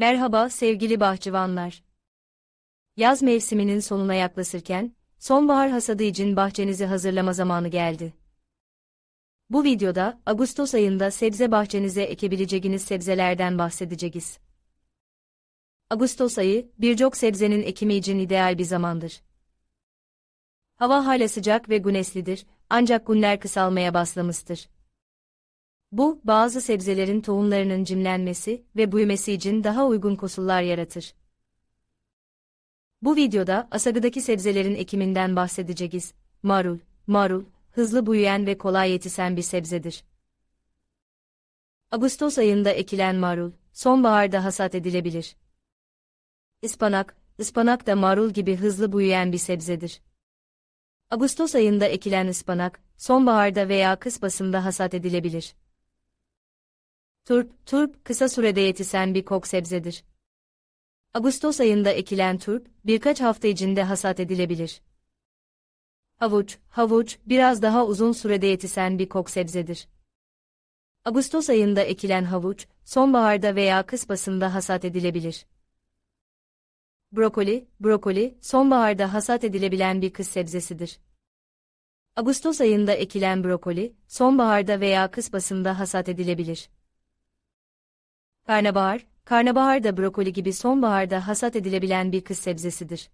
Merhaba sevgili bahçıvanlar. Yaz mevsiminin sonuna yaklaşırken, sonbahar hasadı için bahçenizi hazırlama zamanı geldi. Bu videoda, Ağustos ayında sebze bahçenize ekebileceğiniz sebzelerden bahsedeceğiz. Ağustos ayı, birçok sebzenin ekimi için ideal bir zamandır. Hava hala sıcak ve güneşlidir, ancak günler kısalmaya başlamıştır. Bu, bazı sebzelerin tohumlarının cimlenmesi ve büyümesi için daha uygun koşullar yaratır. Bu videoda asagıdaki sebzelerin ekiminden bahsedeceğiz. Marul, marul, hızlı büyüyen ve kolay yetişen bir sebzedir. Ağustos ayında ekilen marul, sonbaharda hasat edilebilir. Ispanak, ıspanak da marul gibi hızlı büyüyen bir sebzedir. Ağustos ayında ekilen ıspanak, sonbaharda veya kış basında hasat edilebilir. Turp, turp kısa sürede yetişen bir kok sebzedir. Ağustos ayında ekilen turp, birkaç hafta içinde hasat edilebilir. Havuç, havuç, biraz daha uzun sürede yetişen bir kok sebzedir. Ağustos ayında ekilen havuç, sonbaharda veya kış basında hasat edilebilir. Brokoli, brokoli, sonbaharda hasat edilebilen bir kış sebzesidir. Ağustos ayında ekilen brokoli, sonbaharda veya kış basında hasat edilebilir. Karnabahar, karnabahar da brokoli gibi sonbaharda hasat edilebilen bir kış sebzesidir.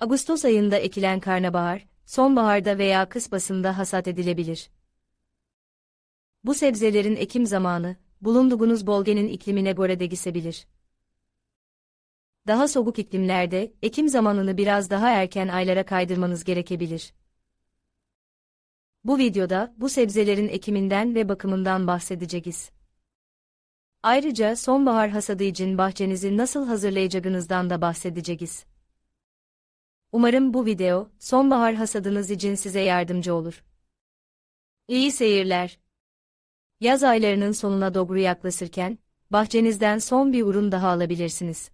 Ağustos ayında ekilen karnabahar, sonbaharda veya kış basında hasat edilebilir. Bu sebzelerin ekim zamanı, bulunduğunuz bölgenin iklimine göre değişebilir. Daha soğuk iklimlerde, ekim zamanını biraz daha erken aylara kaydırmanız gerekebilir. Bu videoda, bu sebzelerin ekiminden ve bakımından bahsedeceğiz. Ayrıca sonbahar hasadı için bahçenizi nasıl hazırlayacağınızdan da bahsedeceğiz. Umarım bu video, sonbahar hasadınız için size yardımcı olur. İyi seyirler. Yaz aylarının sonuna doğru yaklaşırken, bahçenizden son bir ürün daha alabilirsiniz.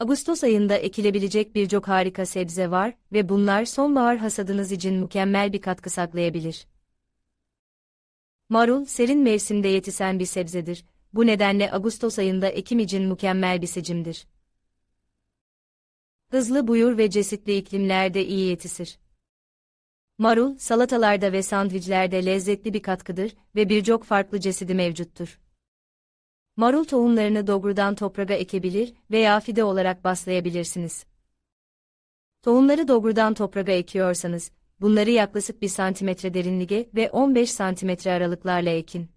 Ağustos ayında ekilebilecek birçok harika sebze var ve bunlar sonbahar hasadınız için mükemmel bir katkı saklayabilir. Marul, serin mevsimde yetişen bir sebzedir. Bu nedenle Ağustos ayında ekim için mükemmel bir seçimdir. Hızlı buyur ve cesitli iklimlerde iyi yetişir. Marul, salatalarda ve sandviçlerde lezzetli bir katkıdır ve birçok farklı cesidi mevcuttur. Marul tohumlarını doğrudan toprağa ekebilir veya fide olarak baslayabilirsiniz. Tohumları doğrudan toprağa ekiyorsanız, bunları yaklaşık 1 santimetre derinliğe ve 15 santimetre aralıklarla ekin.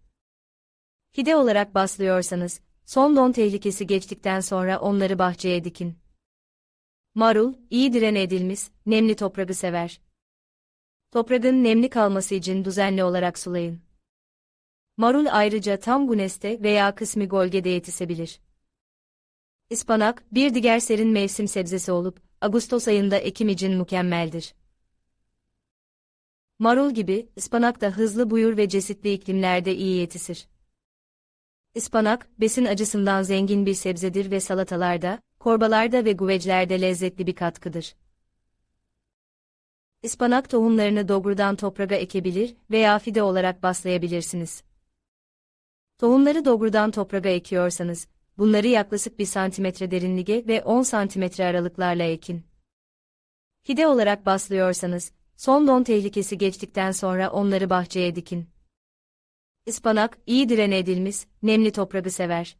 Fide olarak baslıyorsanız, son don tehlikesi geçtikten sonra onları bahçeye dikin. Marul, iyi diren edilmiş, nemli toprağı sever. Toprağın nemli kalması için düzenli olarak sulayın. Marul ayrıca tam güneşte veya kısmi gölgede yetişebilir. Ispanak, bir diğer serin mevsim sebzesi olup, Ağustos ayında ekim için mükemmeldir. Marul gibi, ıspanak da hızlı buyur ve cesitli iklimlerde iyi yetişir. Ispanak, besin acısından zengin bir sebzedir ve salatalarda, korbalarda ve güveclerde lezzetli bir katkıdır. Ispanak tohumlarını doğrudan toprağa ekebilir veya fide olarak baslayabilirsiniz. Tohumları doğrudan toprağa ekiyorsanız, bunları yaklaşık 1 santimetre derinliğe ve 10 santimetre aralıklarla ekin. Fide olarak baslıyorsanız, son don tehlikesi geçtikten sonra onları bahçeye dikin. Ispanak, iyi direne edilmiş, nemli toprağı sever.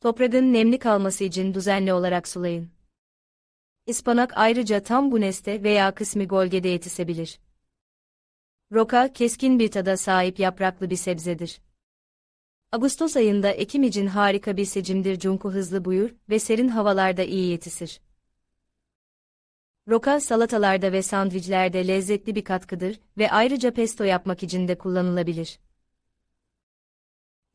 Toprağın nemli kalması için düzenli olarak sulayın. Ispanak ayrıca tam bu neste veya kısmi gölgede yetişebilir. Roka, keskin bir tada sahip yapraklı bir sebzedir. Ağustos ayında ekim için harika bir seçimdir çünkü hızlı buyur ve serin havalarda iyi yetişir. Roka salatalarda ve sandviçlerde lezzetli bir katkıdır ve ayrıca pesto yapmak için de kullanılabilir.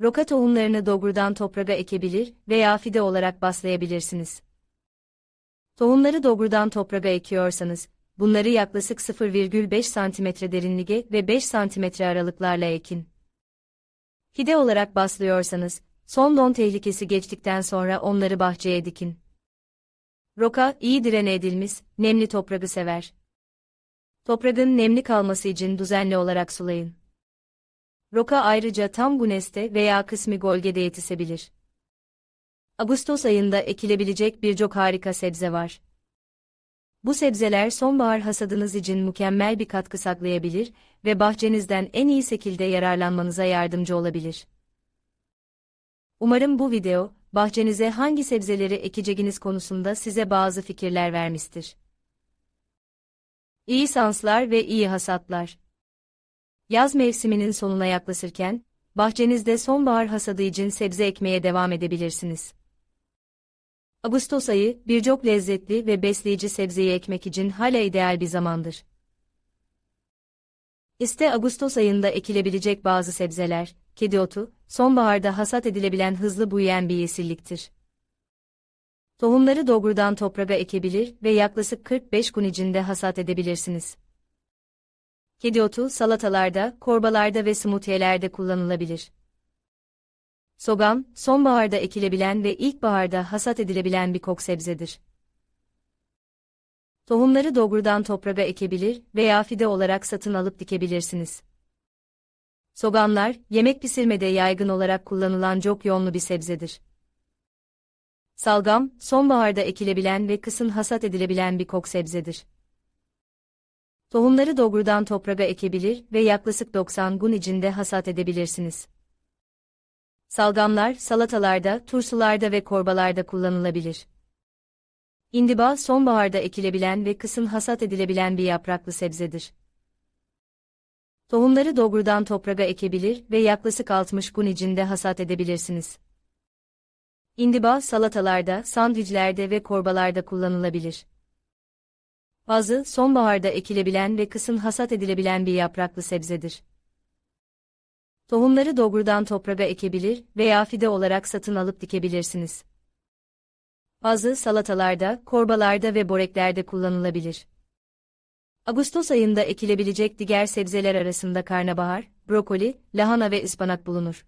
Roka tohumlarını doğrudan toprağa ekebilir veya fide olarak baslayabilirsiniz. Tohumları doğrudan toprağa ekiyorsanız, bunları yaklaşık 0,5 cm derinliğe ve 5 cm aralıklarla ekin. Fide olarak baslıyorsanız, son don tehlikesi geçtikten sonra onları bahçeye dikin. Roka, iyi direne edilmiş, nemli toprağı sever. Toprağın nemli kalması için düzenli olarak sulayın. Roka ayrıca tam güneşte veya kısmi gölgede yetişebilir. Ağustos ayında ekilebilecek birçok harika sebze var. Bu sebzeler sonbahar hasadınız için mükemmel bir katkı saklayabilir ve bahçenizden en iyi şekilde yararlanmanıza yardımcı olabilir. Umarım bu video, bahçenize hangi sebzeleri ekeceğiniz konusunda size bazı fikirler vermiştir. İyi sanslar ve iyi hasatlar. Yaz mevsiminin sonuna yaklaşırken, bahçenizde sonbahar hasadı için sebze ekmeye devam edebilirsiniz. Ağustos ayı, birçok lezzetli ve besleyici sebzeyi ekmek için hala ideal bir zamandır. İşte Ağustos ayında ekilebilecek bazı sebzeler, kedi otu, sonbaharda hasat edilebilen hızlı büyüyen bir yeşilliktir. Tohumları doğrudan toprağa ekebilir ve yaklaşık 45 gün içinde hasat edebilirsiniz. Kedi otu salatalarda, korbalarda ve smoothie'lerde kullanılabilir. Soğan, sonbaharda ekilebilen ve ilkbaharda hasat edilebilen bir kok sebzedir. Tohumları doğrudan toprağa ekebilir veya fide olarak satın alıp dikebilirsiniz. Soğanlar, yemek pişirmede yaygın olarak kullanılan çok yoğunlu bir sebzedir. Salgam, sonbaharda ekilebilen ve kısın hasat edilebilen bir kok sebzedir. Tohumları doğrudan toprağa ekebilir ve yaklaşık 90 gün içinde hasat edebilirsiniz. Salgamlar, salatalarda, turşularda ve korbalarda kullanılabilir. İndiba, sonbaharda ekilebilen ve kısın hasat edilebilen bir yapraklı sebzedir. Tohumları doğrudan toprağa ekebilir ve yaklaşık 60 gün içinde hasat edebilirsiniz. İndiba, salatalarda, sandviçlerde ve korbalarda kullanılabilir. Bazı, sonbaharda ekilebilen ve kısın hasat edilebilen bir yapraklı sebzedir. Tohumları doğrudan toprağa ekebilir veya fide olarak satın alıp dikebilirsiniz. Bazı salatalarda, korbalarda ve boreklerde kullanılabilir. Ağustos ayında ekilebilecek diğer sebzeler arasında karnabahar, brokoli, lahana ve ıspanak bulunur.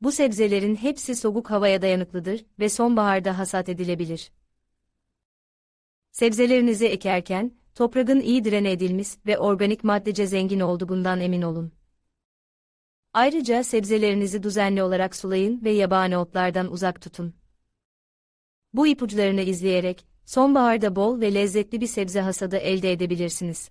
Bu sebzelerin hepsi soğuk havaya dayanıklıdır ve sonbaharda hasat edilebilir. Sebzelerinizi ekerken, toprağın iyi direne edilmiş ve organik maddece zengin olduğundan emin olun. Ayrıca sebzelerinizi düzenli olarak sulayın ve yabani otlardan uzak tutun. Bu ipuçlarını izleyerek, sonbaharda bol ve lezzetli bir sebze hasadı elde edebilirsiniz.